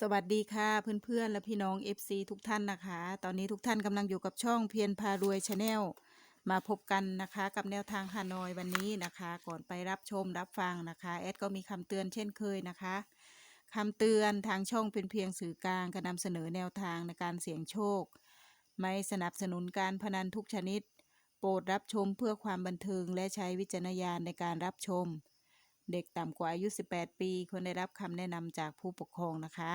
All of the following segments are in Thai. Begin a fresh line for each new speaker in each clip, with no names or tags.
สวัสดีค่ะเพื่อนๆและพี่น้อง FC ทุกท่านนะคะ ตอนนี้ทุกท่านกำลังอยู่กับช่องเพียรพารวยชาแนลมาพบกันนะคะ กับแนวทางฮานอยวันนี้นะคะ ก่อนไปรับชมรับฟังนะคะแอดก็มีคำเตือนเช่นเคยนะคะคำเตือนทางช่องเป็นเพียงสื่อกลางการนำเสนอแนวทางในการเสี่ยงโชค ไม่สนับสนุนการพนันทุกชนิด โปรดรับชมเพื่อความบันเทิงและใช้วิจารณญาณในการรับชม เด็กต่ำกว่าอายุ 18 ปีควรได้รับคำแนะนำจากผู้ปกครองนะคะ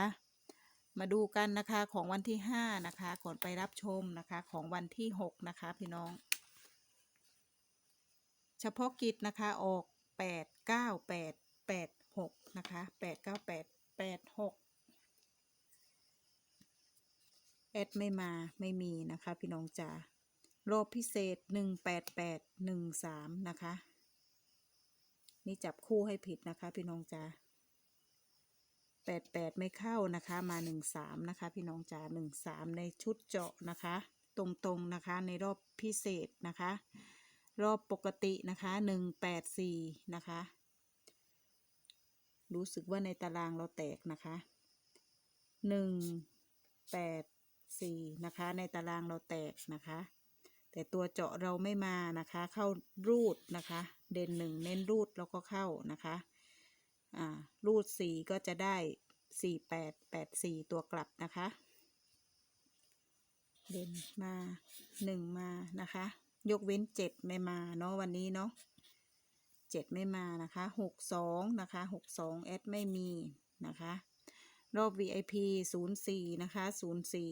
มาดูกันนะคะของวันที่ 5 นะคะ ก่อนไปรับชมนะคะของวันที่ 6 นะคะพี่น้อง เฉพาะกิจนะคะออก 8 9 8 8 6 นะคะ 8 9 8 8 6แอดไม่มาไม่มีนะคะ พี่น้องจ๋ารอบพิเศษ 188 13 นะคะ นี่จับคู่ให้ผิดนะคะพี่น้องจ๋าแปดแปดไม่เข้านะคะมาหนึ่งสามนะคะพี่น้องจ๋าหนึ่งสามในชุดเจาะนะคะ ตรงๆนะคะในรอบพิเศษนะคะ รอบปกตินะคะหนึ่งแปดสี่นะคะ รู้สึกว่าในตารางเราแตกนะคะหนึ่งแปดสี่นะคะในตารางเราแตกนะคะ แต่ตัวเจาะเราไม่มานะคะ เข้ารูดนะคะ เด่นหนึ่งเน้นรูดแล้วก็เข้านะคะอ่ารูดสี่ก็จะได้สี่แปดแปดสี่ตัวกลับนะคะ เด่นมาหนึ่งมานะคะ ยกเว้นเจ็ดไม่มาเนาะวันนี้เนาะเจ็ดไม่มานะคะหกสองนะคะหกสองแอดไม่มีนะคะรอบ VIP ศูนย์สี่นะคะศูนย์สี่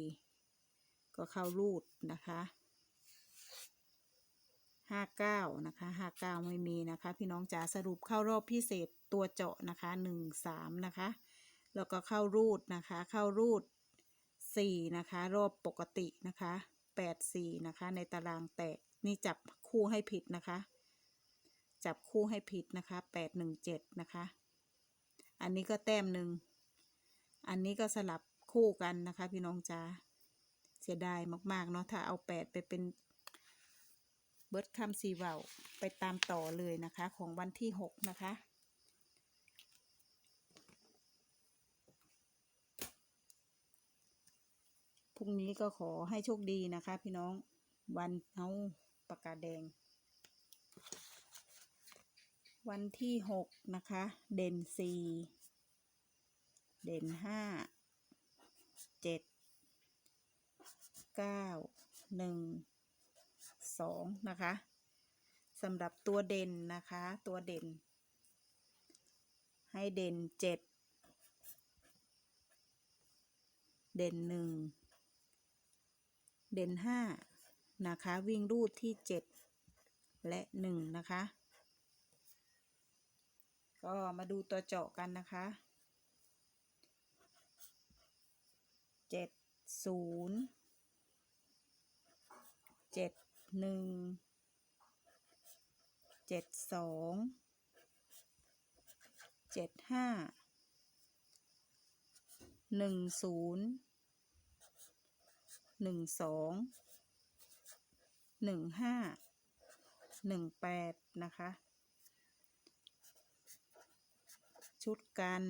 ก็เข้ารูดนะคะ ห้าเก้านะคะห้าเก้าไม่มีนะคะ พี่น้องจ๋าสรุปเข้ารอบพิเศษตัวเจาะนะคะหนึ่งสามนะคะ แล้วก็เข้ารูดนะคะ เข้ารูดสี่นะคะ รอบปกตินะคะแปดสี่นะคะ ในตารางแตกนี่จับคู่ให้ผิดนะคะ จับคู่ให้ผิดนะคะแปดหนึ่งเจ็ดนะคะ อันนี้ก็แต้มหนึ่งอันนี้ก็สลับคู่กันนะคะ พี่น้องจ๋าเสียดายมากๆเนาะถ้าเอาแปดไปเป็น เบิร์ดคำซีเวาไปตามต่อเลยนะคะ ของวันที่หกนะคะ พรุ่งนี้ก็ขอให้โชคดีนะคะ พี่น้องวันเอาปากกาแดง วันที่หกนะคะ เด่นสี่เด่นห้าเจ็ดเก้าหนึ่ง สองนะคะสำหรับตัวเด่นนะคะ ตัวเด่น ให้เด่นเจ็ดเด่นหนึ่งเด่นห้านะคะ วิ่งรูดที่เจ็ดและหนึ่งนะคะ ก็มาดูตัวเจาะกันนะคะเจ็ดศูนย์เจ็ด หนึ่งเจ็ดสองเจ็ดห้าหนึ่งศูนย์หนึ่งสองหนึ่งห้าหนึ่งแปดนะคะ ชุดกัน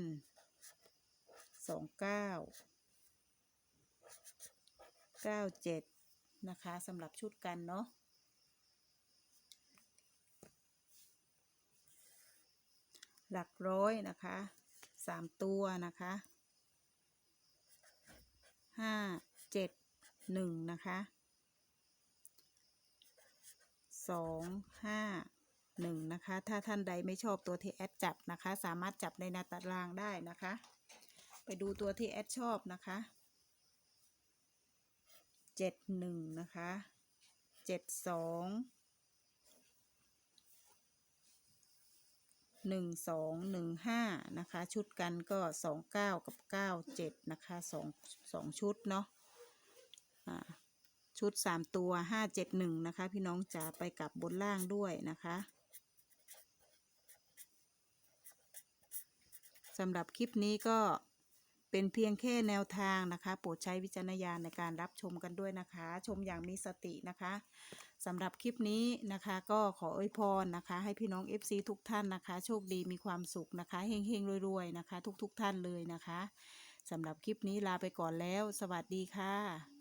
สองเก้าเก้าเจ็ด นะคะสำหรับชุดกันเนาะหลักร้อยนะคะสามตัวนะคะห้าเจ็ดหนึ่งนะคะสองห้าหนึ่งนะคะ ถ้าท่านใดไม่ชอบตัวที่แอดจับนะคะ สามารถจับในหนาตารางได้นะคะ ไปดูตัวที่แอดชอบนะคะ เจ็ดหนึ่งนะคะเจ็ดสองหนึ่งสองหนึ่งห้านะคะ ชุดกันก็สองเก้ากับเก้าเจ็ดนะคะสองสองชุดเนาะอ่าชุดสามตัวห้าเจ็ดหนึ่งนะคะ พี่น้องจ๋าไปกลับบนล่างด้วยนะคะสำหรับคลิปนี้ก็ เป็นเพียงแค่แนวทางนะคะ โปรดใช้วิจารณญาณในการรับชมกันด้วยนะคะ ชมอย่างมีสตินะคะสำหรับคลิปนี้นะคะ ก็ขออวยพรนะคะ ให้พี่น้อง FC ทุกท่านนะคะ โชคดีมีความสุขนะคะเฮงๆรวยๆนะคะ ทุกๆทท่านเลยนะคะสำหรับคลิปนี้ลาไปก่อนแล้ว สวัสดีค่ะ